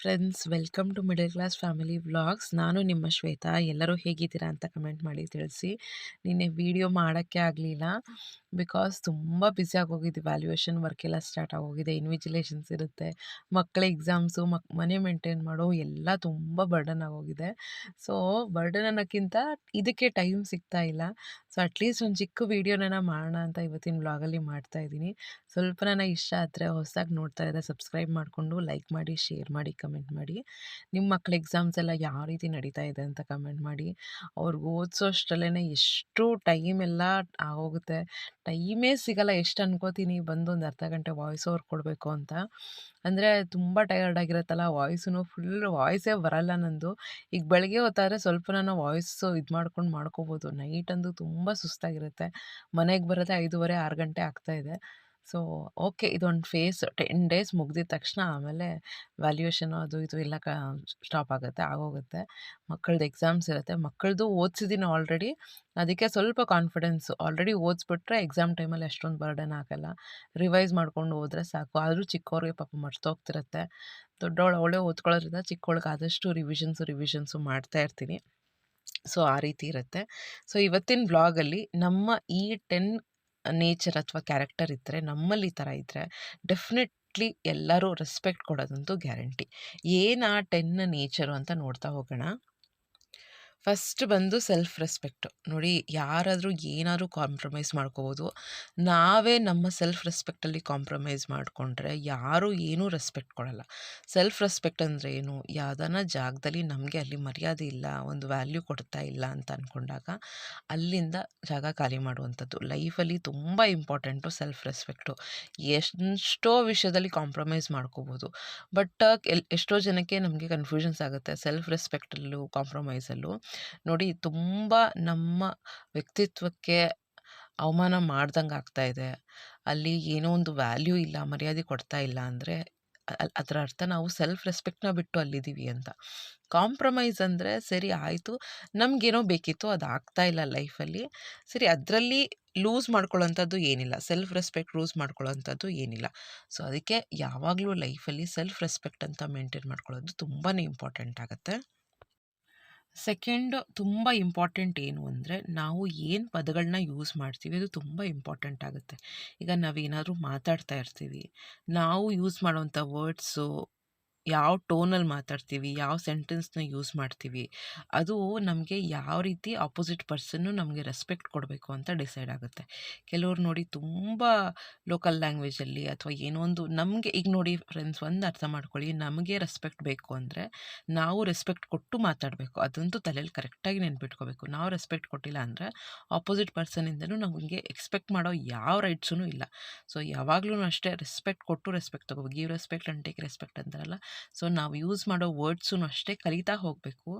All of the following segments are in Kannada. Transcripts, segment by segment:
Friends welcome to middle class family vlogs ನಾನು ನಿಮ್ಮ ಶ್ವೇತಾ. ಎಲ್ಲರೂ ಹೇಗಿದ್ದೀರಾ ಅಂತ ಕಮೆಂಟ್ ಮಾಡಿ ತಿಳಿಸಿ. ನಿನ್ನೆ ವಿಡಿಯೋ ಮಾಡೋಕ್ಕೆ ಆಗಲಿಲ್ಲ. ಬಿಕಾಸ್ ತುಂಬ ಬ್ಯುಸಿ ಆಗೋಗಿದೆ. ವ್ಯಾಲ್ಯೂಯೇಷನ್ ವರ್ಕ್ ಎಲ್ಲ ಸ್ಟಾರ್ಟ್ ಆಗೋಗಿದೆ. ಇನ್ವಿಜಿಲೇಷನ್ಸ್ ಇರುತ್ತೆ. ಮಕ್ಕಳ ಎಕ್ಸಾಮ್ಸು ಮಕ್, ಮನೆ ಮೇಂಟೈನ್ ಮಾಡೋ ಎಲ್ಲ ತುಂಬ ಬರ್ಡನ್ ಆಗೋಗಿದೆ. ಸೊ ಬರ್ಡನ್ ಅನ್ನೋಕ್ಕಿಂತ ಇದಕ್ಕೆ ಟೈಮ್ ಸಿಗ್ತಾ ಇಲ್ಲ. ಸೊ ಅಟ್ಲೀಸ್ಟ್ ಒಂದು ಚಿಕ್ಕ ವೀಡಿಯೋನ ಮಾಡೋಣ ಅಂತ ಇವತ್ತಿನ ವ್ಲಾಗಲ್ಲಿ ಮಾಡ್ತಾ ಇದ್ದೀನಿ. ಸ್ವಲ್ಪ ನನಗೆ ಇಷ್ಟ ಆದರೆ ಹೊಸದಾಗಿ ನೋಡ್ತಾ ಇದ್ದರೆ ಸಬ್ಸ್ಕ್ರೈಬ್ ಮಾಡಿಕೊಂಡು ಲೈಕ್ ಮಾಡಿ ಶೇರ್ ಮಾಡಿ ಮಾಡಿ. ನಿಮ್ಮ ಮಕ್ಕಳ ಎಕ್ಸಾಮ್ಸ್ ಎಲ್ಲ ಯಾವ ರೀತಿ ನಡೀತಾ ಇದೆ ಅಂತ ಕಮೆಂಟ್ ಮಾಡಿ. ಅವ್ರಿಗೆ ಓದಿಸೋ ಅಷ್ಟರಲ್ಲೇ ಎಷ್ಟು ಟೈಮ್ ಎಲ್ಲ ಆಗೋಗುತ್ತೆ. ಟೈಮೇ ಸಿಗಲ್ಲ, ಎಷ್ಟು ಅನ್ಕೋತೀನಿ, ಬಂದು ಒಂದು ಅರ್ಧ ಗಂಟೆ ವಾಯ್ಸ್ ಓವರ್ ಕೊಡಬೇಕು ಅಂತ. ಅಂದರೆ ತುಂಬ ಟಯರ್ಡ್ ಆಗಿರುತ್ತಲ್ಲ ವಾಯ್ಸೂ ಫುಲ್ ವಾಯ್ಸೇ ಬರಲ್ಲ ನಂದು. ಈಗ ಬೆಳಗ್ಗೆ ಹೊತ್ತಾದರೆ ಸ್ವಲ್ಪ ನಾನು ವಾಯ್ಸು ಇದು ಮಾಡ್ಕೊಂಡು ಮಾಡ್ಕೋಬೋದು. ನೈಟ್ ಅಂದು ತುಂಬ ಸುಸ್ತಾಗಿರುತ್ತೆ. ಮನೆಗೆ ಬರೋದೇ ಐದೂವರೆ, ಆರು ಗಂಟೆ ಆಗ್ತಾಯಿದೆ ಸೊ, ಓಕೆ ಇದೊಂದು ಫೇಸ್ ಟೆನ್ ಡೇಸ್ ಮುಗ್ದಿದ ತಕ್ಷಣ ಆಮೇಲೆ ವ್ಯಾಲ್ಯೂಯೇಷನು ಅದು ಇದು ಎಲ್ಲ ಕ ಸ್ಟಾಪ್ ಆಗುತ್ತೆ, ಆಗೋಗುತ್ತೆ. ಮಕ್ಕಳದ್ದು ಎಕ್ಸಾಮ್ಸ್ ಇರುತ್ತೆ. ಮಕ್ಕಳದು ಓದಿಸಿದ್ದೀನಿ ಆಲ್ರೆಡಿ. ಅದಕ್ಕೆ ಸ್ವಲ್ಪ ಕಾನ್ಫಿಡೆನ್ಸು. ಆಲ್ರೆಡಿ ಓದಿಸ್ಬಿಟ್ರೆ ಎಕ್ಸಾಮ್ ಟೈಮಲ್ಲಿ ಅಷ್ಟೊಂದು ಬರ್ಡನ್ ಆಗಲ್ಲ. ರಿವೈಸ್ ಮಾಡ್ಕೊಂಡು ಹೋದ್ರೆ ಸಾಕು. ಆದರೂ ಚಿಕ್ಕವ್ರಿಗೆ ಪಾಪ ಮರ್ತೋಗ್ತಿರುತ್ತೆ. ದೊಡ್ಡವಳು ಅವಳೇ ಓದ್ಕೊಳ್ಳೋದ್ರಿಂದ ಚಿಕ್ಕವಳಿಗೆ ಆದಷ್ಟು ರಿವಿಷನ್ಸು ರಿವಿಷನ್ಸು ಮಾಡ್ತಾ ಇರ್ತೀನಿ. ಸೊ, ಆ ರೀತಿ ಇರುತ್ತೆ. ಸೊ, ಇವತ್ತಿನ ಬ್ಲಾಗಲ್ಲಿ ನಮ್ಮ ಈ ಟೆನ್ ನೇಚರ್ ಅಥವಾ ಕ್ಯಾರೆಕ್ಟರ್ ಇದ್ದರೆ ನಮ್ಮಲ್ಲಿ ಈ ಥರ ಇದ್ದರೆ ಡೆಫಿನೆಟ್ಲಿ ಎಲ್ಲರೂ ರೆಸ್ಪೆಕ್ಟ್ ಕೊಡೋದಂತೂ ಗ್ಯಾರಂಟಿ. ಏನು ಆ ಟೆನ್ ನೇಚರು ಅಂತ ನೋಡ್ತಾ ಹೋಗೋಣ. ಫಸ್ಟ್ ಬಂದು ಸೆಲ್ಫ್ ರೆಸ್ಪೆಕ್ಟು. ನೋಡಿ, ಯಾರಾದರೂ ಏನಾದರೂ ಕಾಂಪ್ರಮೈಸ್ ಮಾಡ್ಕೋಬೋದು. ನಾವೇ ನಮ್ಮ ಸೆಲ್ಫ್ ರೆಸ್ಪೆಕ್ಟಲ್ಲಿ ಕಾಂಪ್ರಮೈಸ್ ಮಾಡಿಕೊಂಡ್ರೆ ಯಾರೂ ಏನೂ ರೆಸ್ಪೆಕ್ಟ್ ಕೊಡಲ್ಲ. ಸೆಲ್ಫ್ ರೆಸ್ಪೆಕ್ಟ್ ಅಂದರೆ ಏನು? ಯಾವ್ದಾನ ಜಾಗದಲ್ಲಿ ನಮಗೆ ಅಲ್ಲಿ ಮರ್ಯಾದೆ ಇಲ್ಲ, ಒಂದು ವ್ಯಾಲ್ಯೂ ಕೊಡ್ತಾ ಇಲ್ಲ ಅಂತ ಅಂದ್ಕೊಂಡಾಗ ಅಲ್ಲಿಂದ ಜಾಗ ಖಾಲಿ ಮಾಡುವಂಥದ್ದು. ಲೈಫಲ್ಲಿ ತುಂಬ ಇಂಪಾರ್ಟೆಂಟು ಸೆಲ್ಫ್ ರೆಸ್ಪೆಕ್ಟು. ಎಷ್ಟೋ ವಿಷಯದಲ್ಲಿ ಕಾಂಪ್ರಮೈಸ್ ಮಾಡ್ಕೋಬೋದು. ಬಟ್ ಎಷ್ಟೋ ಜನಕ್ಕೆ ನಮಗೆ ಕನ್ಫ್ಯೂಷನ್ಸ್ ಆಗುತ್ತೆ. ಸೆಲ್ಫ್ ರೆಸ್ಪೆಕ್ಟಲ್ಲೂ, ಕಾಂಪ್ರಮೈಸಲ್ಲೂ. ನೋಡಿ ತುಂಬ ನಮ್ಮ ವ್ಯಕ್ತಿತ್ವಕ್ಕೆ ಅವಮಾನ ಮಾಡ್ದಂಗೆ ಆಗ್ತಾ ಇದೆ. ಅಲ್ಲಿ ಏನೋ ಒಂದು ವ್ಯಾಲ್ಯೂ ಇಲ್ಲ, ಮರ್ಯಾದೆ ಕೊಡ್ತಾ ಇಲ್ಲ ಅಂದರೆ ಅದರ ಅರ್ಥ ನಾವು ಸೆಲ್ಫ್ ರೆಸ್ಪೆಕ್ಟ್ನ ಬಿಟ್ಟು ಅಲ್ಲಿದ್ದೀವಿ ಅಂತ. ಕಾಂಪ್ರಮೈಸ್ ಅಂದರೆ ಸರಿ ಆಯಿತು, ನಮಗೇನೋ ಬೇಕಿತ್ತು ಅದು ಆಗ್ತಾ ಇಲ್ಲ ಲೈಫಲ್ಲಿ, ಸರಿ ಅದರಲ್ಲಿ ಲೂಸ್ ಮಾಡ್ಕೊಳ್ಳೋಂಥದ್ದು ಏನಿಲ್ಲ, ಸೆಲ್ಫ್ ರೆಸ್ಪೆಕ್ಟ್ ಲೂಸ್ ಮಾಡ್ಕೊಳ್ಳೋಂಥದ್ದು ಏನಿಲ್ಲ. ಸೊ ಅದಕ್ಕೆ ಯಾವಾಗಲೂ ಲೈಫಲ್ಲಿ ಸೆಲ್ಫ್ ರೆಸ್ಪೆಕ್ಟ್ ಅಂತ ಮೇಂಟೈನ್ ಮಾಡ್ಕೊಳ್ಳೋದು ತುಂಬಾ ಇಂಪಾರ್ಟೆಂಟ್ ಆಗುತ್ತೆ. ಸೆಕೆಂಡ್ ತುಂಬ ಇಂಪಾರ್ಟೆಂಟ್ ಏನು ಅಂದರೆ ನಾವು ಏನು ಪದಗಳನ್ನ ಯೂಸ್ ಮಾಡ್ತೀವಿ ಅದು ತುಂಬ ಇಂಪಾರ್ಟೆಂಟ್ ಆಗುತ್ತೆ. ಈಗ ನಾವೇನಾದರೂ ಮಾತಾಡ್ತಾ ಇರ್ತೀವಿ, ನಾವು ಯೂಸ್ ಮಾಡುವಂಥ ವರ್ಡ್ಸು ಯಾವ ಟೋನಲ್ಲಿ ಮಾತಾಡ್ತೀವಿ, ಯಾವ ಸೆಂಟೆನ್ಸ್ನ ಯೂಸ್ ಮಾಡ್ತೀವಿ, ಅದು ನಮಗೆ ಯಾವ ರೀತಿ ಆಪೋಸಿಟ್ ಪರ್ಸನ್ನು ನಮಗೆ ರೆಸ್ಪೆಕ್ಟ್ ಕೊಡಬೇಕು ಅಂತ ಡಿಸೈಡ್ ಆಗುತ್ತೆ. ಕೆಲವ್ರು ನೋಡಿ ತುಂಬ ಲೋಕಲ್ ಲ್ಯಾಂಗ್ವೇಜಲ್ಲಿ ಅಥವಾ ಏನೋ ಒಂದು ನಮಗೆ, ಈಗ ನೋಡಿ ಫ್ರೆಂಡ್ಸ್ ಒಂದು ಅರ್ಥ ಮಾಡ್ಕೊಳ್ಳಿ, ನಮಗೆ ರೆಸ್ಪೆಕ್ಟ್ ಬೇಕು ಅಂದರೆ ನಾವು ರೆಸ್ಪೆಕ್ಟ್ ಕೊಟ್ಟು ಮಾತಾಡಬೇಕು, ಅದಂತೂ ತಲೆಯಲ್ಲಿ ಕರೆಕ್ಟಾಗಿ ನೆನ್ಪಿಟ್ಕೋಬೇಕು. ನಾವು ರೆಸ್ಪೆಕ್ಟ್ ಕೊಟ್ಟಿಲ್ಲ ಅಂದರೆ ಆಪೋಸಿಟ್ ಪರ್ಸನಿಂದನೂ ನಮಗೆ ಎಕ್ಸ್ಪೆಕ್ಟ್ ಮಾಡೋ ಯಾವ ರೈಟ್ಸೂ ಇಲ್ಲ. ಸೊ ಯಾವಾಗಲೂ ಅಷ್ಟೇ ರೆಸ್ಪೆಕ್ಟ್ ಕೊಟ್ಟು ರೆಸ್ಪೆಕ್ಟ್ ತಗೋಬೇಕು. Give respect and take respect ಅಂತಾರಲ್ಲ ಸೊ, ನಾವು ಯೂಸ್ ಮಾಡೋ ವರ್ಡ್ಸೂ ಅಷ್ಟೇ ಕಲಿತಾ ಹೋಗಬೇಕು.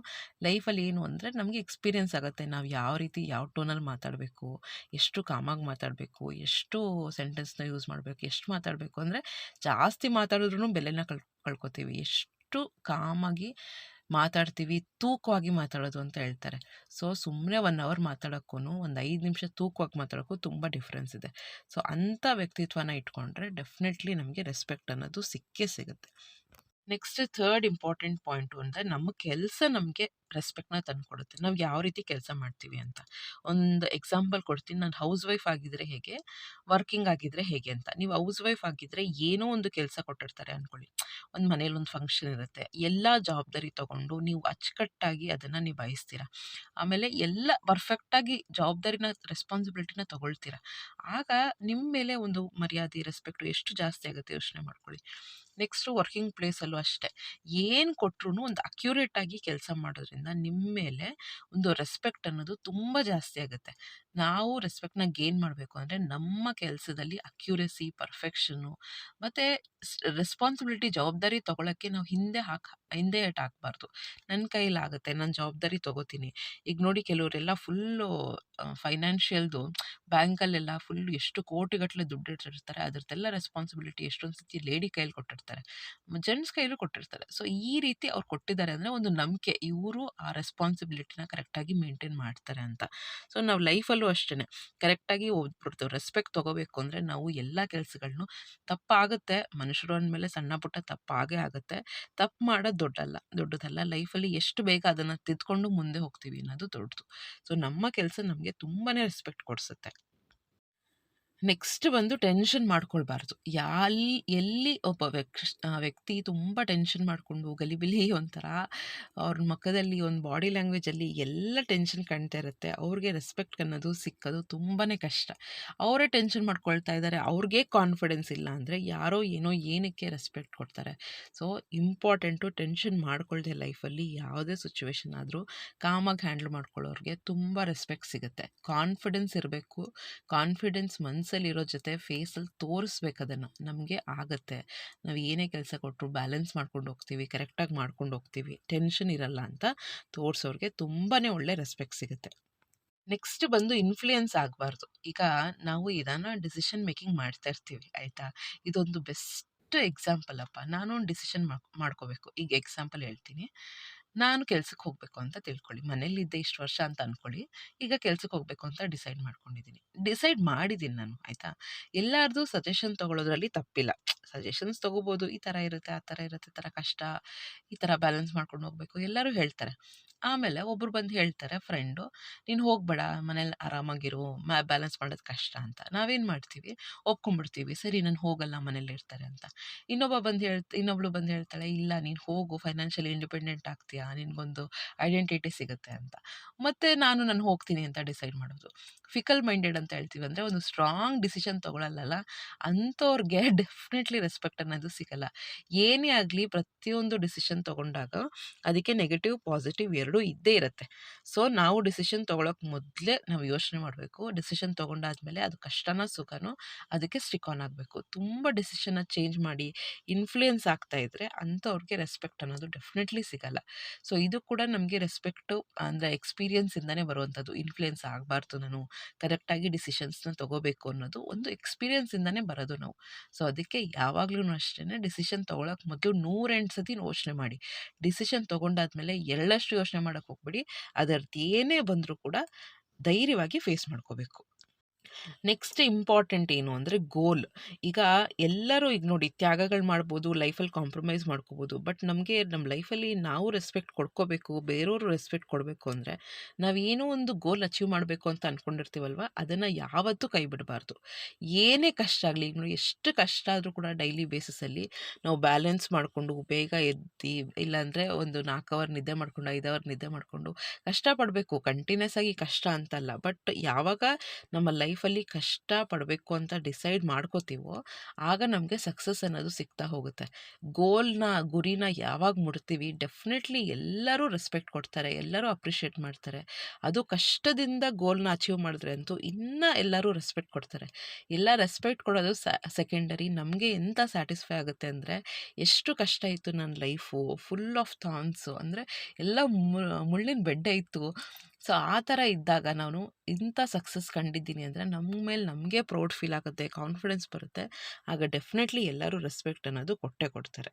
ಲೈಫಲ್ಲಿ ಏನು ಅಂದರೆ ನಮಗೆ ಎಕ್ಸ್ಪೀರಿಯೆನ್ಸ್ ಆಗುತ್ತೆ. ನಾವು ಯಾವ ರೀತಿ ಯಾವ ಟೋನಲ್ಲಿ ಮಾತಾಡಬೇಕು, ಎಷ್ಟು ಕಾಮಾಗಿ ಮಾತಾಡಬೇಕು, ಎಷ್ಟು ಸೆಂಟೆನ್ಸ್ನ ಯೂಸ್ ಮಾಡಬೇಕು, ಎಷ್ಟು ಮಾತಾಡಬೇಕು ಅಂದರೆ ಜಾಸ್ತಿ ಮಾತಾಡಿದ್ರೂ ಬೆಲೆನ ಕಳ್, ಕಳ್ಕೊತೀವಿ. ಎಷ್ಟು ಕಾಮಾಗಿ ಮಾತಾಡ್ತೀವಿ, ತೂಕವಾಗಿ ಮಾತಾಡೋದು ಅಂತ ಹೇಳ್ತಾರೆ. ಸೊ ಸುಮ್ಮನೆ ಒನ್ ಅವರ್ ಮಾತಾಡೋಕ್ಕೂ ಒಂದು ಐದು ನಿಮಿಷ ತೂಕವಾಗಿ ಮಾತಾಡೋಕ್ಕೂ ತುಂಬ ಡಿಫ್ರೆನ್ಸ್ ಇದೆ. ಸೊ, ಅಂಥ ವ್ಯಕ್ತಿತ್ವನ ಇಟ್ಕೊಂಡ್ರೆ ಡೆಫಿನೆಟ್ಲಿ ನಮಗೆ ರೆಸ್ಪೆಕ್ಟ್ ಅನ್ನೋದು ಸಿಕ್ಕೇ ಸಿಗುತ್ತೆ. ನೆಕ್ಸ್ಟ್ ಥರ್ಡ್ ಇಂಪಾರ್ಟೆಂಟ್ ಪಾಯಿಂಟು ಅಂದರೆ ನಮ್ಮ ಕೆಲಸ ನಮಗೆ ರೆಸ್ಪೆಕ್ಟ್ನ ತಂದುಕೊಡುತ್ತೆ ನಾವು ಯಾವ ರೀತಿ ಕೆಲಸ ಮಾಡ್ತೀವಿ ಅಂತ. ಒಂದು ಎಕ್ಸಾಂಪಲ್ ಕೊಡ್ತೀನಿ. ನಾನು ಹೌಸ್ ವೈಫ್ ಆಗಿದ್ದರೆ ಹೇಗೆ? ವರ್ಕಿಂಗ್ ಆಗಿದ್ರೆ ಹೇಗೆ ಅಂತ. ನೀವು ಹೌಸ್ ವೈಫ್ ಆಗಿದ್ದರೆ ಏನೋ ಒಂದು ಕೆಲಸ ಕೊಟ್ಟಿರ್ತಾರೆ ಅಂದ್ಕೊಳ್ಳಿ ಒಂದು ಮನೇಲಿ ಒಂದು ಫಂಕ್ಷನ್ ಇರುತ್ತೆ. ಎಲ್ಲ ಜವಾಬ್ದಾರಿ ತಗೊಂಡು ನೀವು ಅಚ್ಚುಕಟ್ಟಾಗಿ ಅದನ್ನು ನಿಭಾಯಿಸ್ತೀರ? ಆಮೇಲೆ ಎಲ್ಲ ಪರ್ಫೆಕ್ಟಾಗಿ ಜವಾಬ್ದಾರಿನ ರೆಸ್ಪಾನ್ಸಿಬಿಲಿಟಿನ ತಗೊಳ್ತೀರಾ? ಆಗ ನಿಮ್ಮ ಮೇಲೆ ಒಂದು ಮರ್ಯಾದೆ ರೆಸ್ಪೆಕ್ಟು ಎಷ್ಟು ಜಾಸ್ತಿ ಆಗುತ್ತೆ ಯೋಚನೆ ಮಾಡ್ಕೊಳ್ಳಿ. ನೆಕ್ಸ್ಟು ವರ್ಕಿಂಗ್ ಪ್ಲೇಸಲ್ಲೂ ಅಷ್ಟೇ. ಏನು ಕೊಟ್ರೂ ಒಂದು ಅಕ್ಯುರೇಟಾಗಿ ಕೆಲಸ ಮಾಡೋದ್ರಿಂದ ನಿಮ್ಮ ಮೇಲೆ ಒಂದು ರೆಸ್ಪೆಕ್ಟ್ ಅನ್ನೋದು ತುಂಬ ಜಾಸ್ತಿ ಆಗುತ್ತೆ. ನಾವು ರೆಸ್ಪೆಕ್ಟ್ನ ಗೇನ್ ಮಾಡಬೇಕು ಅಂದರೆ ನಮ್ಮ ಕೆಲಸದಲ್ಲಿ ಅಕ್ಯುರೆಸಿ, ಪರ್ಫೆಕ್ಷನ್ನು ಮತ್ತು ರೆಸ್ಪಾನ್ಸಿಬಿಲಿಟಿ ಜವಾಬ್ದಾರಿ ತೊಗೊಳಕ್ಕೆ ನಾವು ಹಿಂದೆ ಹಾಕಿ ಹಿಂದೆ ಏಟ್ ಹಾಕ್ಬಾರ್ದು. ನನ್ನ ಕೈಲಾಗುತ್ತೆ, ನಾನು ಜವಾಬ್ದಾರಿ ತೊಗೋತೀನಿ. ಈಗ ನೋಡಿ ಕೆಲವರೆಲ್ಲ ಫುಲ್ಲು ಫೈನಾನ್ಷಿಯಲ್ದು ಬ್ಯಾಂಕಲ್ಲೆಲ್ಲ ಫುಲ್ ಎಷ್ಟು ಕೋಟಿಗಟ್ಟಲೆ ದುಡ್ಡು ಇಟ್ಟಿರ್ತಾರೆ, ಅದರದ್ದೆಲ್ಲ ರೆಸ್ಪಾನ್ಸಿಬಿಲಿಟಿ ಎಷ್ಟೊಂದು ಸತಿ ಲೇಡಿ ಕೈಯಲ್ಲಿ ಕೊಟ್ಟಿರ್ತಾರೆ, ಜೆಂಟ್ಸ್ ಕೈಲೂ ಕೊಟ್ಟಿರ್ತಾರೆ. ಸೊ, ಈ ರೀತಿ ಅವ್ರು ಕೊಟ್ಟಿದ್ದಾರೆ ಅಂದರೆ ಒಂದು ನಂಬಿಕೆ ಇವರು ಆ ರೆಸ್ಪಾನ್ಸಿಬಿಲಿಟಿನ ಕರೆಕ್ಟಾಗಿ ಮೇಂಟೈನ್ ಮಾಡ್ತಾರೆ ಅಂತ. ಸೊ, ನಾವು ಲೈಫಲ್ಲೂ ಅಷ್ಟೇ ಕರೆಕ್ಟಾಗಿ ಒಬ್ರದ್ದು ರೆಸ್ಪೆಕ್ಟ್ ತೊಗೋಬೇಕು ಅಂದರೆ ನಾವು ಎಲ್ಲ ಕೆಲಸಗಳನ್ನು ತಪ್ಪಾಗುತ್ತೆ. ಮನುಷ್ಯರು ಅಂದಮೇಲೆ ಸಣ್ಣ ಪುಟ್ಟ ತಪ್ಪಾಗೇ ಆಗುತ್ತೆ. ತಪ್ಪು ಮಾಡೋದು ದೊಡ್ಡಲ್ಲ. ದೊಡ್ಡದಲ್ಲ. ಲೈಫಲ್ಲಿ ಎಷ್ಟು ಬೇಗ ಅದನ್ನು ತಿದ್ಕೊಂಡು ಮುಂದೆ ಹೋಗ್ತೀವಿ ಅನ್ನೋದು ದೊಡ್ಡದು. ಸೊ, ನಮ್ಮ ಕೆಲಸ ನಮಗೆ ತುಂಬಾ ರೆಸ್ಪೆಕ್ಟ್ ಕೊಡಿಸುತ್ತೆ. ನೆಕ್ಸ್ಟ್ ಬಂದು ಟೆನ್ಷನ್ ಮಾಡ್ಕೊಳ್ಬಾರ್ದು. ಯಾಲ್, ಎಲ್ಲಿ ಒಬ್ಬ ವ್ಯಕ್ತಿ ತುಂಬ ಟೆನ್ಷನ್ ಮಾಡಿಕೊಂಡು ಗಲಿಬಿಲಿ ಒಂಥರ ಅವ್ರ ಮುಖದಲ್ಲಿ ಒಂದು ಬಾಡಿ ಲ್ಯಾಂಗ್ವೇಜಲ್ಲಿ ಎಲ್ಲ ಟೆನ್ಷನ್ ಕಾಣ್ತಾ ಇರುತ್ತೆ, ಅವ್ರಿಗೆ ರೆಸ್ಪೆಕ್ಟ್ ಅನ್ನೋದು ಸಿಕ್ಕೋದು ತುಂಬಾ ಕಷ್ಟ. ಅವರೇ ಟೆನ್ಷನ್ ಮಾಡ್ಕೊಳ್ತಾ ಇದ್ದಾರೆ ಅವ್ರಿಗೆ ಕಾನ್ಫಿಡೆನ್ಸ್ ಇಲ್ಲ ಅಂದರೆ ಯಾರೋ ಏನೋ ಏನಕ್ಕೆ ರೆಸ್ಪೆಕ್ಟ್ ಕೊಡ್ತಾರೆ. ಸೊ, ಇಂಪಾರ್ಟೆಂಟು ಟೆನ್ಷನ್ ಮಾಡ್ಕೊಳ್ದೆ ಲೈಫಲ್ಲಿ ಯಾವುದೇ ಸಿಚುವೇಶನ್ ಆದರೂ ಕಾಮಾಗಿ ಹ್ಯಾಂಡಲ್ ಮಾಡ್ಕೊಳ್ಳೋರಿಗೆ ತುಂಬ ರೆಸ್ಪೆಕ್ಟ್ ಸಿಗುತ್ತೆ. ಕಾನ್ಫಿಡೆನ್ಸ್ ಇರಬೇಕು, ಕಾನ್ಫಿಡೆನ್ಸ್ ಮನಸ್ಸಲ್ಲಿರೋ ಜೊತೆ ಫೇಸಲ್ಲಿ ತೋರಿಸ್ಬೇಕು ಅದನ್ನು. ನಮಗೆ ಆಗುತ್ತೆ. ನಾವು ಏನೇ ಕೆಲಸ ಕೊಟ್ಟರು ಬ್ಯಾಲೆನ್ಸ್ ಮಾಡ್ಕೊಂಡು ಹೋಗ್ತೀವಿ, ಕರೆಕ್ಟಾಗಿ ಮಾಡ್ಕೊಂಡು ಹೋಗ್ತೀವಿ, ಟೆನ್ಷನ್ ಇರಲ್ಲ ಅಂತ ತೋರಿಸೋರಿಗೆ ತುಂಬಾ ಒಳ್ಳೆ ರೆಸ್ಪೆಕ್ಟ್ ಸಿಗುತ್ತೆ. ನೆಕ್ಸ್ಟ್ ಬಂದು ಇನ್ಫ್ಲೂಯೆನ್ಸ್ ಆಗಬಾರ್ದು. ಈಗ ನಾವು ಇದನ್ನು ಡಿಸಿಷನ್ ಮೇಕಿಂಗ್ ಮಾಡ್ತಾ ಇರ್ತೀವಿ, ಆಯಿತಾ? ಇದೊಂದು ಬೆಸ್ಟ್ ಎಕ್ಸಾಂಪಲ್ ಅಪ್ಪ. ನಾನು ಒಂದು ಡಿಸಿಷನ್ ಮಾಡ್ಕೋಬೇಕು. ಈಗ ಎಕ್ಸಾಂಪಲ್ ಹೇಳ್ತೀನಿ. ನಾನು ಕೆಲ್ಸಕ್ಕೆ ಹೋಗಬೇಕು ಅಂತ ತಿಳ್ಕೊಳ್ಳಿ. ಮನೇಲಿದ್ದೆ ಇಷ್ಟು ವರ್ಷ ಅಂತ ಅಂದ್ಕೊಳ್ಳಿ ಈಗ ಕೆಲ್ಸಕ್ಕೆ ಹೋಗಬೇಕು ಅಂತ ಡಿಸೈಡ್ ಮಾಡ್ಕೊಂಡಿದ್ದೀನಿ. ಡಿಸೈಡ್ ಮಾಡಿದ್ದೀನಿ ನಾನು, ಆಯಿತಾ? ಎಲ್ಲರದು ಸಜೆಷನ್ ತೊಗೊಳೋದ್ರಲ್ಲಿ ತಪ್ಪಿಲ್ಲ. ಸಜೆಷನ್ಸ್ ತೊಗೋಬೋದು. ಈ ಥರ ಇರುತ್ತೆ, ಆ ಥರ ಇರುತ್ತೆ ಥರ ಕಷ್ಟ, ಈ ಥರ ಬ್ಯಾಲೆನ್ಸ್ ಮಾಡ್ಕೊಂಡು ಹೋಗಬೇಕು. ಎಲ್ಲರೂ ಹೇಳ್ತಾರೆ. ಆಮೇಲೆ ಒಬ್ರು ಬಂದು ಹೇಳ್ತಾರೆ, ಫ್ರೆಂಡು, ನೀನು ಹೋಗ್ಬೇಡ, ಮನೇಲಿ ಆರಾಮಾಗಿರು ಮ್ಯಾ ಬ್ಯಾಲೆನ್ಸ್ ಮಾಡೋದು ಕಷ್ಟ ಅಂತ. ನಾವೇನು ಮಾಡ್ತೀವಿ? ಒಪ್ಕೊಂಡ್ಬಿಡ್ತೀವಿ, ಸರಿ, ನಾನು ಹೋಗಲ್ಲ, ಮನೇಲಿ ಇರ್ತಾರೆ ಅಂತ. ಇನ್ನೊಬ್ಬ ಬಂದು ಹೇಳ್ತ, ಇನ್ನೊಬ್ಳು ಬಂದು ಹೇಳ್ತಾಳೆ, ಇಲ್ಲ, ನೀನು ಹೋಗು ಫೈನಾನ್ಷಿಯಲಿ ಇಂಡಿಪೆಂಡೆಂಟ್ ಆಗ್ತೀಯಾ? ನಿನಗೊಂದು ಐಡೆಂಟಿಟಿ ಸಿಗುತ್ತೆ ಅಂತ. ಮತ್ತು ನಾನು ನಾನು ಹೋಗ್ತೀನಿ ಅಂತ ಡಿಸೈಡ್ ಮಾಡೋದು. ಫಿಕಲ್ ಮೈಂಡೆಡ್ ಅಂತ ಹೇಳ್ತೀವಿ ಅಂದರೆ ಒಂದು ಸ್ಟ್ರಾಂಗ್ ಡಿಸಿಷನ್ ತೊಗೊಳಲ್ಲ ಅಂಥವ್ರಿಗೆ ಡೆಫಿನೆಟ್ಲಿ ರೆಸ್ಪೆಕ್ಟ್ ಅನ್ನೋದು ಸಿಗಲ್ಲ. ಏನೇ ಆಗಲಿ, ಪ್ರತಿಯೊಂದು ಡಿಸಿಷನ್ ತೊಗೊಂಡಾಗ, ಅದಕ್ಕೆ ನೆಗೆಟಿವ್ ಪಾಸಿಟಿವ್ ಎರಡೂ ಇದ್ದೇ ಇರುತ್ತೆ. ಸೊ, ನಾವು ಡಿಸಿಷನ್ ತೊಗೊಳಕ್ಕೆ ಮೊದಲೇ ನಾವು ಯೋಚನೆ ಮಾಡಬೇಕು. ಡಿಸಿಷನ್ ತೊಗೊಂಡಾದ್ಮೇಲೆ ಅದು ಕಷ್ಟನೋ, ಸುಖನೋ, ಅದಕ್ಕೆ ಸ್ಟಿಕ್ ಆನ್ ಆಗಬೇಕು. ತುಂಬ ಡಿಸಿಷನ್ನ ಚೇಂಜ್ ಮಾಡಿ ಇನ್ಫ್ಲೂಯೆನ್ಸ್ ಆಗ್ತಾ ಇದ್ದರೆ ಅಂಥವ್ರಿಗೆ ರೆಸ್ಪೆಕ್ಟ್ ಅನ್ನೋದು ಡೆಫಿನೆಟ್ಲಿ ಸಿಗಲ್ಲ. ಸೊ, ಇದು ಕೂಡ ನಮಗೆ ರೆಸ್ಪೆಕ್ಟು ಅಂದರೆ ಎಕ್ಸ್ಪೀರಿಯೆನ್ಸಿಂದನೇ ಬರುವಂಥದ್ದು. ಇನ್ಫ್ಲೂಯೆನ್ಸ್ ಆಗಬಾರ್ದು ನಾನು. ಕರೆಕ್ಟಾಗಿ ಡಿಸಿಷನ್ಸ್ನ ತೊಗೋಬೇಕು ಅನ್ನೋದು ಒಂದು ಎಕ್ಸ್ಪೀರಿಯೆನ್ಸಿಂದನೇ ಬರೋದು ನಾವು. ಸೊ, ಅದಕ್ಕೆ ಯಾವಾಗಲೂ ಅಷ್ಟೇ ಡಿಸಿಷನ್ ತೊಗೊಳಕ್ಕೆ ಮೊದಲು ನೂರೆಂಟು ಸತಿ ಯೋಚನೆ ಮಾಡಿ. ಡಿಸಿಷನ್ ತೊಗೊಂಡಾದ್ಮೇಲೆ ಎಳ್ಳಷ್ಟು ಯೋಚನೆ ಮಾಡೋಕ್ಕೆ ಹೋಗ್ಬೇಡಿ. ಅದರದ್ದು ಏನೇ ಬಂದರೂ ಕೂಡ ಧೈರ್ಯವಾಗಿ ಫೇಸ್ ಮಾಡ್ಕೋಬೇಕು. ನೆಕ್ಸ್ಟ್ ಇಂಪಾರ್ಟೆಂಟ್ ಏನು ಅಂದರೆ ಗೋಲ್. ಈಗ ಎಲ್ಲರೂ ಈಗ ನೋಡಿ ತ್ಯಾಗಗಳು ಮಾಡ್ಬೋದು, ಲೈಫಲ್ಲಿ ಕಾಂಪ್ರಮೈಸ್ ಮಾಡ್ಕೋಬೋದು, ಬಟ್ ನಮಗೆ ನಮ್ಮ ಲೈಫಲ್ಲಿ ನಾವು ರೆಸ್ಪೆಕ್ಟ್ ಕೊಡ್ಕೋಬೇಕು ಬೇರೆಯವರು ರೆಸ್ಪೆಕ್ಟ್ ಕೊಡಬೇಕು ಅಂದರೆ ನಾವೇನೋ ಒಂದು ಗೋಲ್ ಅಚೀವ್ ಮಾಡಬೇಕು ಅಂತ ಅಂದ್ಕೊಂಡಿರ್ತೀವಲ್ವ ಅದನ್ನು ಯಾವತ್ತೂ ಕೈ ಬಿಡಬಾರ್ದು. ಏನೇ ಕಷ್ಟ ಆಗಲಿ ಈಗ ನೋಡಿ ಎಷ್ಟು ಕಷ್ಟ ಆದರೂ ಕೂಡ ಡೈಲಿ ಬೇಸಿಸಲ್ಲಿ ನಾವು ಬ್ಯಾಲೆನ್ಸ್ ಮಾಡಿಕೊಂಡು ಬೇಗ ಎದ್ದು, ಇಲ್ಲಾಂದರೆ ಒಂದು ನಾಲ್ಕು ಅವರ್ ನಿದ್ದೆ ಮಾಡಿಕೊಂಡು, ಐದು ಅವರ್ ನಿದ್ದೆ ಮಾಡಿಕೊಂಡು ಕಷ್ಟಪಡಬೇಕು ಕಂಟಿನ್ಯೂಸ್ ಆಗಿ ಕಷ್ಟ ಅಂತಲ್ಲ. ಬಟ್ ಯಾವಾಗ ನಮ್ಮ ಲೈಫಲ್ಲಿ ಕಷ್ಟ ಪಡಬೇಕು ಅಂತ ಡಿಸೈಡ್ ಮಾಡ್ಕೋತೀವೋ, ಆಗ ನಮಗೆ ಸಕ್ಸಸ್ ಅನ್ನೋದು ಸಿಗ್ತಾ ಹೋಗುತ್ತೆ. ಗೋಲ್ನ, ಗುರಿನ ಯಾವಾಗ ಮುಡ್ತೀವಿ ಡೆಫಿನೆಟ್ಲಿ ಎಲ್ಲರೂ ರೆಸ್ಪೆಕ್ಟ್ ಕೊಡ್ತಾರೆ, ಎಲ್ಲರೂ ಅಪ್ರಿಷಿಯೇಟ್ ಮಾಡ್ತಾರೆ. ಅದು ಕಷ್ಟದಿಂದ ಗೋಲ್ನ ಅಚೀವ್ ಮಾಡಿದ್ರೆ ಅಂತೂ ಇನ್ನೂ ಎಲ್ಲರೂ ರೆಸ್ಪೆಕ್ಟ್ ಕೊಡ್ತಾರೆ. ಎಲ್ಲ ರೆಸ್ಪೆಕ್ಟ್ ಕೊಡೋದು ಸೆಕೆಂಡರಿ. ನಮಗೆ ಎಂಥ ಸ್ಯಾಟಿಸ್ಫೈ ಆಗುತ್ತೆ ಅಂದರೆ, ಎಷ್ಟು ಕಷ್ಟ ಇತ್ತು ನನ್ನ ಲೈಫು, ಫುಲ್ ಆಫ್ ಥಾನ್ಸು ಅಂದರೆ ಎಲ್ಲ ಮುಳ್ಳಿನ ಬೆಡ್ಡೆ ಇತ್ತು. ಸೊ, ಆ ಥರ ಇದ್ದಾಗ ನಾನು ಇಂಥ ಸಕ್ಸಸ್ ಕಂಡಿದ್ದೀನಿ ಅಂದರೆ ನಮ್ಮ ಮೇಲೆ ನಮಗೆ ಪ್ರೌಡ್ ಫೀಲ್ ಆಗುತ್ತೆ, ಕಾನ್ಫಿಡೆನ್ಸ್ ಬರುತ್ತೆ. ಆಗ ಡೆಫಿನೆಟ್ಲಿ ಎಲ್ಲರೂ ರೆಸ್ಪೆಕ್ಟ್ ಅನ್ನೋದು ಕೊಟ್ಟೇ ಕೊಡ್ತಾರೆ.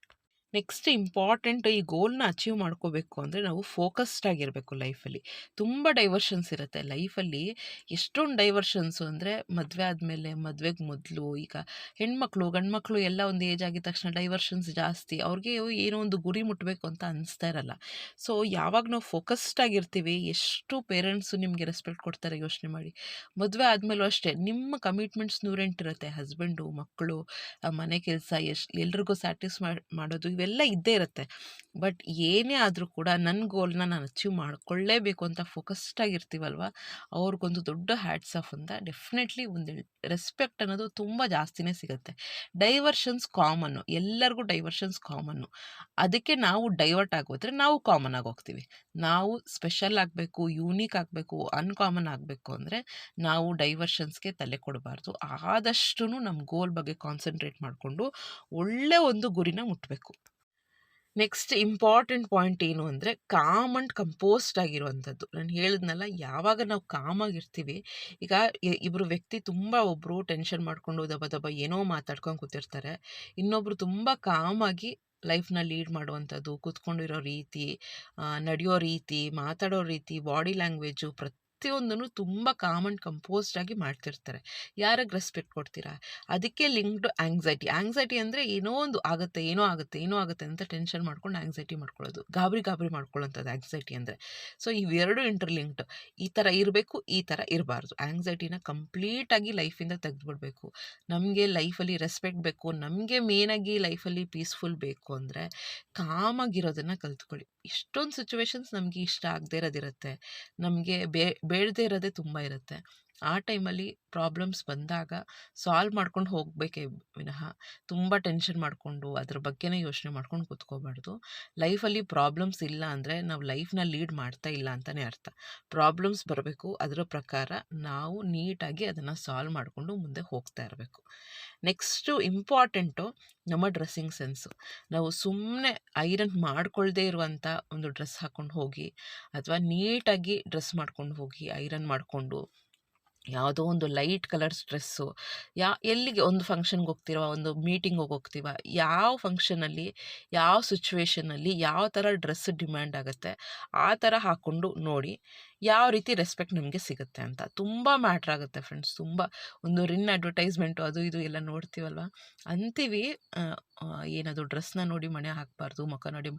ನೆಕ್ಸ್ಟ್ ಇಂಪಾರ್ಟೆಂಟ್ ಈ ಗೋಲ್ನ ಅಚೀವ್ ಮಾಡ್ಕೋಬೇಕು ಅಂದರೆ ನಾವು ಫೋಕಸ್ಡ್ ಆಗಿರಬೇಕು ಲೈಫಲ್ಲಿ. ತುಂಬ ಡೈವರ್ಷನ್ಸ್ ಇರುತ್ತೆ ಲೈಫಲ್ಲಿ. ಎಷ್ಟೊಂದು ಡೈವರ್ಷನ್ಸು ಅಂದರೆ ಮದುವೆ ಆದಮೇಲೆ, ಮದುವೆಗೆ ಮೊದಲು ಈಗ ಹೆಣ್ಮಕ್ಳು, ಗಂಡ್ಮಕ್ಳು ಎಲ್ಲ ಒಂದು ಏಜ್ ಆಗಿದ ತಕ್ಷಣ ಡೈವರ್ಷನ್ಸ್ ಜಾಸ್ತಿ. ಅವ್ರಿಗೆ ಏನೋ ಒಂದು ಗುರಿ ಮುಟ್ಟಬೇಕು ಅಂತ ಅನಿಸ್ತಾ ಇರಲ್ಲ. ಸೊ, ಯಾವಾಗ ನಾವು ಫೋಕಸ್ಡ್ ಆಗಿರ್ತೀವಿ, ಎಷ್ಟು ಪೇರೆಂಟ್ಸು ನಿಮಗೆ ರೆಸ್ಪೆಕ್ಟ್ ಕೊಡ್ತಾರೆ ಯೋಚನೆ ಮಾಡಿ. ಮದುವೆ ಆದಮೇಲೂ ಅಷ್ಟೇ, ನಿಮ್ಮ ಕಮಿಟ್ಮೆಂಟ್ಸ್ ನೂರೆಂಟಿರುತ್ತೆ ಹಸ್ಬೆಂಡು, ಮಕ್ಕಳು ಮನೆ ಕೆಲಸ, ಎಷ್ಟು ಎಲ್ರಿಗೂ ಸ್ಯಾಟಿಸ್ಫೈ ಮಾಡೋದು ಇವೆಲ್ಲ ಇದ್ದೇ ಇರುತ್ತೆ. ಬಟ್ ಏನೇ ಆದರೂ ಕೂಡ ನನ್ನ ಗೋಲ್ನ ನಾನು ಅಚೀವ್ ಮಾಡ್ಕೊಳ್ಳೇಬೇಕು ಅಂತ ಫೋಕಸ್ಡ್ ಆಗಿರ್ತೀವಲ್ವ? ಅವ್ರಿಗೊಂದು ದೊಡ್ಡ ಹ್ಯಾಟ್ಸ್ ಆಫ್ ಅಂತ ಡೆಫಿನೆಟ್ಲಿ ಒಂದು ರೆಸ್ಪೆಕ್ಟ್ ಅನ್ನೋದು ತುಂಬ ಜಾಸ್ತಿನೇ ಸಿಗುತ್ತೆ. ಡೈವರ್ಷನ್ಸ್ ಕಾಮನ್ನು ಎಲ್ಲರಿಗೂ ಡೈವರ್ಷನ್ಸ್ ಕಾಮನ್ನು ಅದಕ್ಕೆ ನಾವು ಡೈವರ್ಟ್ ಆಗೋದ್ರೆ ನಾವು ಕಾಮನ್ ಆಗಿ ಹೋಗ್ತೀವಿ. ನಾವು ಸ್ಪೆಷಲ್ ಆಗಬೇಕು ಯೂನಿಕ್ ಆಗಬೇಕು ಅನ್ಕಾಮನ್ ಆಗಬೇಕು ಅಂದರೆ ನಾವು ಡೈವರ್ಷನ್ಸ್ಗೆ ತಲೆ ಕೊಡಬಾರ್ದು. ಆದಷ್ಟು ನಮ್ಮ ಗೋಲ್ ಬಗ್ಗೆ ಕಾನ್ಸಂಟ್ರೇಟ್ ಮಾಡಿಕೊಂಡು ಒಳ್ಳೆ ಒಂದು ಗುರಿನ ಮುಟ್ಟಬೇಕು ನೆಕ್ಸ್ಟ್ ಇಂಪಾರ್ಟೆಂಟ್ ಪಾಯಿಂಟ್ ಏನು ಅಂದರೆ ಕಾಮ್ ಅಂಡ್ ಕಂಪೋಸ್ಟ್ ಆಗಿರುವಂಥದ್ದು. ನಾನು ಹೇಳಿದ್ನಲ್ಲ, ಯಾವಾಗ ನಾವು ಕಾಮಾಗಿರ್ತೀವಿ ಈಗ ಇಬ್ಬರು ವ್ಯಕ್ತಿ ತುಂಬ ಒಬ್ಬರು ಟೆನ್ಷನ್ ಮಾಡಿಕೊಂಡು ದಬ ದಬ ಏನೋ ಮಾತಾಡ್ಕೊಂಡು ಕೂತಿರ್ತಾರೆ. ಇನ್ನೊಬ್ಬರು ತುಂಬ ಕಾಮಾಗಿ ಲೈಫ್ನ ಲೀಡ್ ಮಾಡುವಂಥದ್ದು, ಕೂತ್ಕೊಂಡಿರೋ ರೀತಿ ನಡೆಯೋ ರೀತಿ, ಮಾತಾಡೋ ರೀತಿ, ಬಾಡಿ ಲ್ಯಾಂಗ್ವೇಜು ಪ್ರತಿ ಪ್ರತಿಯೊಂದನ್ನು ತುಂಬ ಕಾಮ್ ಆ್ಯಂಡ್ ಕಂಪೋಸ್ಡ್ ಆಗಿ ಮಾಡ್ತಿರ್ತಾರೆ. ಯಾರಿಗೆ ರೆಸ್ಪೆಕ್ಟ್ ಕೊಡ್ತೀರಾ? ಅದಕ್ಕೆ ಲಿಂಕ್ಡ್ ಆಂಗ್ಸೈಟಿ ಆಂಗ್ಸೈಟಿ ಅಂದರೆ ಏನೋ ಒಂದು ಆಗುತ್ತೆ, ಏನೋ ಆಗುತ್ತೆ ಏನೋ ಆಗುತ್ತೆ ಅಂತ ಟೆನ್ಷನ್ ಮಾಡ್ಕೊಂಡು ಆಂಗ್ಸೈಟಿ ಮಾಡ್ಕೊಳ್ಳೋದು. ಗಾಬರಿ ಗಾಬರಿ ಮಾಡ್ಕೊಳ್ಳೋಂಥದ್ದು ಆಂಗ್ಸೈಟಿ ಅಂದರೆ. ಸೊ ಇವೆರಡು ಇಂಟರ್ಲಿಂಕ್ಡ್ ಈ ಥರ ಇರಬೇಕು, ಈ ಥರ ಇರಬಾರ್ದು. ಆಂಗ್ಸೈಟಿನ ಕಂಪ್ಲೀಟಾಗಿ ಲೈಫಿಂದ ತೆಗೆದುಬಿಡ್ಬೇಕು. ನಮಗೆ ಲೈಫಲ್ಲಿ ರೆಸ್ಪೆಕ್ಟ್ ಬೇಕು, ನಮಗೆ ಮೇನಾಗಿ ಲೈಫಲ್ಲಿ ಪೀಸ್ಫುಲ್ ಬೇಕು ಅಂದರೆ ಕಾಮಾಗಿರೋದನ್ನು ಕಲ್ತ್ಕೊಳ್ಳಿ. ಇಷ್ಟೊಂದು ಸಿಚುವೇಶನ್ಸ್ ನಮಗೆ ಇಷ್ಟ ಆಗದೇ ಇರೋದಿರುತ್ತೆ. ನಮಗೆ ಬೇ ಬೇಡದೇ ಇರೋದೇ ತುಂಬ ಇರುತ್ತೆ. ಆ ಟೈಮಲ್ಲಿ ಪ್ರಾಬ್ಲಮ್ಸ್ ಬಂದಾಗ ಸಾಲ್ವ್ ಮಾಡ್ಕೊಂಡು ಹೋಗಬೇಕೇ ವಿನಃ. ತುಂಬ ಟೆನ್ಷನ್ ಮಾಡಿಕೊಂಡು ಅದ್ರ ಬಗ್ಗೆನೇ ಯೋಚನೆ ಮಾಡ್ಕೊಂಡು ಕೂತ್ಕೋಬಾರ್ದು ಲೈಫಲ್ಲಿ ಪ್ರಾಬ್ಲಮ್ಸ್ ಇಲ್ಲ ಅಂದರೆ ನಾವು ಲೈಫ್ನ ಲೀಡ್ ಮಾಡ್ತಾ ಇಲ್ಲ ಅಂತಲೇ ಅರ್ಥ. ಪ್ರಾಬ್ಲಮ್ಸ್ ಬರಬೇಕು ಅದರ ಪ್ರಕಾರ ನಾವು ನೀಟಾಗಿ ಅದನ್ನು ಸಾಲ್ವ್ ಮಾಡಿಕೊಂಡು ಮುಂದೆ ಹೋಗ್ತಾ ಇರಬೇಕು. ನೆಕ್ಸ್ಟು ಇಂಪಾರ್ಟೆಂಟು ನಮ್ಮ ಡ್ರೆಸ್ಸಿಂಗ್ ಸೆನ್ಸು. ನಾವು ಸುಮ್ಮನೆ ಐರನ್ ಮಾಡ್ಕೊಳ್ಳದೇ ಇರುವಂಥ ಒಂದು ಡ್ರೆಸ್ ಹಾಕ್ಕೊಂಡು ಹೋಗಿ ಅಥವಾ ನೀಟಾಗಿ ಡ್ರೆಸ್ ಮಾಡ್ಕೊಂಡು ಹೋಗಿ ಐರನ್ ಮಾಡಿಕೊಂಡು ಯಾವುದೋ ಒಂದು ಲೈಟ್ ಕಲರ್ಸ್ ಡ್ರೆಸ್ಸು, ಯಾ ಎಲ್ಲಿಗೆ ಒಂದು ಫಂಕ್ಷನ್ಗೆ ಹೋಗ್ತಿರುವ ಒಂದು ಮೀಟಿಂಗಿಗೆ ಹೋಗ್ತೀವ, ಯಾವ ಫಂಕ್ಷನಲ್ಲಿ, ಯಾವ ಸಿಚುವೇಷನಲ್ಲಿ ಯಾವ ಥರ ಡ್ರೆಸ್ ಡಿಮ್ಯಾಂಡ್ ಆಗುತ್ತೆ ಆ ಥರ ಹಾಕ್ಕೊಂಡು ನೋಡಿ. ಯಾವ ರೀತಿ ರೆಸ್ಪೆಕ್ಟ್ ನಿಮಗೆ ಸಿಗುತ್ತೆ ಅಂತ. ತುಂಬ ಮ್ಯಾಟ್ರ್ ಆಗುತ್ತೆ ಫ್ರೆಂಡ್ಸ್. ತುಂಬ ಒಂದು ರಿನ್ ಅಡ್ವರ್ಟೈಸ್ಮೆಂಟು ಅದು ಇದು ಎಲ್ಲ ನೋಡ್ತೀವಲ್ವ? ಅಂತೀವಿ ಏನದು ಡ್ರೆಸ್ನ ನೋಡಿ ಮನೆ ಹಾಕಬಾರ್ದು, ಮುಖ ನೋಡಿ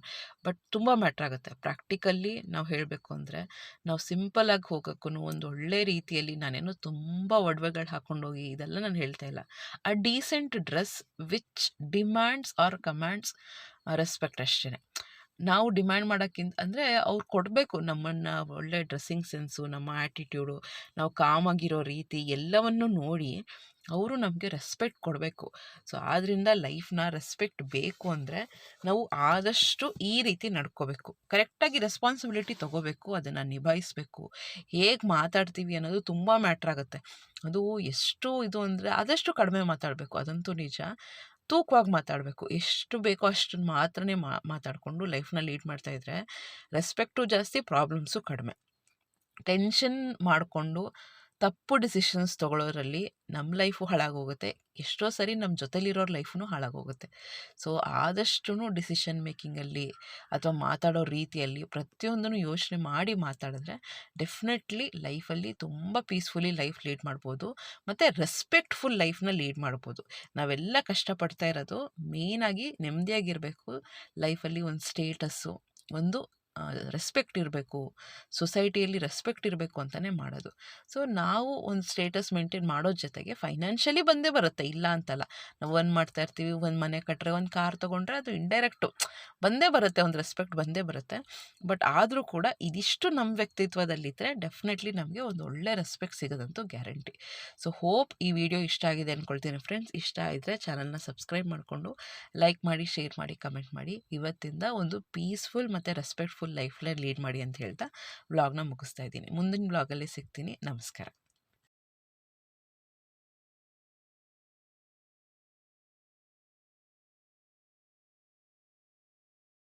ಬಟ್ ತುಂಬ ಮ್ಯಾಟ್ರ್ ಆಗುತ್ತೆ. ಪ್ರಾಕ್ಟಿಕಲ್ಲಿ ನಾವು ಹೇಳಬೇಕು ಅಂದರೆ, ನಾವು ಸಿಂಪಲಾಗಿ ಹೋಗೋಕ್ಕೂ ಒಂದು ಒಳ್ಳೆ ರೀತಿಯಲ್ಲಿ ನಾನೇನು ತುಂಬ ಒಡವೆಗಳು ಹಾಕ್ಕೊಂಡೋಗಿ ಇದೆಲ್ಲ ನಾನು ಹೇಳ್ತಾ ಇಲ್ಲ. ಆ decent dress which demands or commands respect ಅಷ್ಟೇ ನಾವು ಡಿಮ್ಯಾಂಡ್ ಮಾಡೋಕ್ಕಿಂತ, ಅಂದರೆ ಅವ್ರು ಕೊಡಬೇಕು ನಮ್ಮನ್ನು ಒಳ್ಳೆ ಡ್ರೆಸ್ಸಿಂಗ್ ಸೆನ್ಸು, ನಮ್ಮ ಆ್ಯಟಿಟ್ಯೂಡು ನಾವು ಕಾಮಾಗಿರೋ ರೀತಿ ಎಲ್ಲವನ್ನು ನೋಡಿ ಅವರು ನಮಗೆ ರೆಸ್ಪೆಕ್ಟ್ ಕೊಡಬೇಕು. ಸೊ ಆದ್ದರಿಂದ ಲೈಫ್ನ ರೆಸ್ಪೆಕ್ಟ್ ಬೇಕು ಅಂದರೆ ನಾವು ಆದಷ್ಟು ಈ ರೀತಿ ನಡ್ಕೋಬೇಕು. ಕರೆಕ್ಟಾಗಿ ರೆಸ್ಪಾನ್ಸಿಬಿಲಿಟಿ ತೊಗೋಬೇಕು, ಅದನ್ನು ನಿಭಾಯಿಸಬೇಕು. ಹೇಗೆ ಮಾತಾಡ್ತೀವಿ ಅನ್ನೋದು ತುಂಬ ಮ್ಯಾಟ್ರ್ ಆಗುತ್ತೆ. ಅದು ಎಷ್ಟು ಇದು ಅಂದರೆ ಆದಷ್ಟು ಕಡಿಮೆ ಮಾತಾಡಬೇಕು, ಅದಂತೂ ನಿಜ. ತೂಕವಾಗಿ ಮಾತಾಡಬೇಕು. ಎಷ್ಟು ಬೇಕೋ ಅಷ್ಟನ್ನು ಮಾತ್ರನೇ ಮಾತಾಡಿಕೊಂಡು ಲೈಫ್ನ ಲೀಡ್ ಮಾಡ್ತಾಯಿದ್ರೆ ರೆಸ್ಪೆಕ್ಟು ಜಾಸ್ತಿ ಪ್ರಾಬ್ಲಮ್ಸು ಕಡಿಮೆ. ಟೆನ್ಷನ್ ಮಾಡಿಕೊಂಡು ತಪ್ಪು ಡಿಸಿಷನ್ಸ್ ತೊಗೊಳೋದ್ರಲ್ಲಿ ನಮ್ಮ ಲೈಫು ಹಾಳಾಗೋಗುತ್ತೆ. ಎಷ್ಟೋ ಸರಿ ನಮ್ಮ ಜೊತೆಲಿರೋರ ಲೈಫೂ ಹಾಳಾಗೋಗುತ್ತೆ. ಸೊ ಆದಷ್ಟು ಡಿಸಿಷನ್ ಮೇಕಿಂಗಲ್ಲಿ ಅಥವಾ ಮಾತಾಡೋ ರೀತಿಯಲ್ಲಿ ಪ್ರತಿಯೊಂದನ್ನು ಯೋಚನೆ ಮಾಡಿ ಮಾತಾಡಿದ್ರೆ ಡೆಫಿನೆಟ್ಲಿ ಲೈಫಲ್ಲಿ ತುಂಬ ಪೀಸ್ಫುಲಿ ಲೈಫ್ ಲೀಡ್ ಮಾಡ್ಬೋದು. ಮತ್ತು ರೆಸ್ಪೆಕ್ಟ್ಫುಲ್ ಲೈಫ್ನ ಲೀಡ್ ಮಾಡ್ಬೋದು. ನಾವೆಲ್ಲ ಕಷ್ಟಪಡ್ತಾ ಇರೋದು ಮೇಯ್ನಾಗಿ ನೆಮ್ಮದಿಯಾಗಿರಬೇಕು. ಲೈಫಲ್ಲಿ ಒಂದು ಸ್ಟೇಟಸ್ಸು, ಒಂದು ರೆಸ್ಪೆಕ್ಟ್ ಇರಬೇಕು ಸೊಸೈಟಿಯಲ್ಲಿ ರೆಸ್ಪೆಕ್ಟ್ ಇರಬೇಕು ಅಂತಲೇ ಮಾಡೋದು. ಸೊ ನಾವು ಒಂದು ಸ್ಟೇಟಸ್ ಮೇಂಟೈನ್ ಮಾಡೋ ಜೊತೆಗೆ ಫೈನಾನ್ಷಿಯಲಿ ಬಂದೇ ಬರುತ್ತೆ. ಇಲ್ಲ ಅಂತಲ್ಲ, ನಾವು ಒಂದು ಮಾಡ್ತಾ ಇರ್ತೀವಿ, ಒಂದು ಮನೆ ಕಟ್ಟರೆ ಒಂದು ಕಾರ್ ತೊಗೊಂಡ್ರೆ ಅದು ಇಂಡೈರೆಕ್ಟು ಬಂದೇ ಬರುತ್ತೆ, ಒಂದು ರೆಸ್ಪೆಕ್ಟ್ ಬಂದೇ ಬರುತ್ತೆ. ಬಟ್ ಆದರೂ ಕೂಡ ಇದಿಷ್ಟು ನಮ್ಮ ವ್ಯಕ್ತಿತ್ವದಲ್ಲಿದ್ದರೆ ಡೆಫಿನೆಟ್ಲಿ ನಮಗೆ ಒಂದು ಒಳ್ಳೆ ರೆಸ್ಪೆಕ್ಟ್ ಸಿಗೋದಂತೂ ಗ್ಯಾರಂಟಿ ಸೊ ಹೋಪ್ ಈ ವಿಡಿಯೋ ಇಷ್ಟ ಆಗಿದೆ ಅಂದ್ಕೊಳ್ತೀನಿ ಫ್ರೆಂಡ್ಸ್ ಇಷ್ಟ ಇದ್ದರೆ ಚಾನಲ್ನ ಸಬ್ಸ್ಕ್ರೈಬ್ ಮಾಡಿಕೊಂಡು ಲೈಕ್ ಮಾಡಿ ಶೇರ್ ಮಾಡಿ ಕಮೆಂಟ್ ಮಾಡಿ. ಇವತ್ತಿಂದ ಒಂದು ಪೀಸ್ಫುಲ್ ಮತ್ತು ರೆಸ್ಪೆಕ್ಟ್ಫುಲ್ ಲೈಫ್ನ ಲೀಡ್ ಮಾಡಿ ಅಂತ ಹೇಳ್ತಾ ವ್ಲಾಗ್ನ ಮುಗಿಸ್ತಾ ಇದ್ದೀನಿ. ಮುಂದಿನ ವ್ಲಾಗಲ್ಲಿ ಸಿಗ್ತೀನಿ. ನಮಸ್ಕಾರ.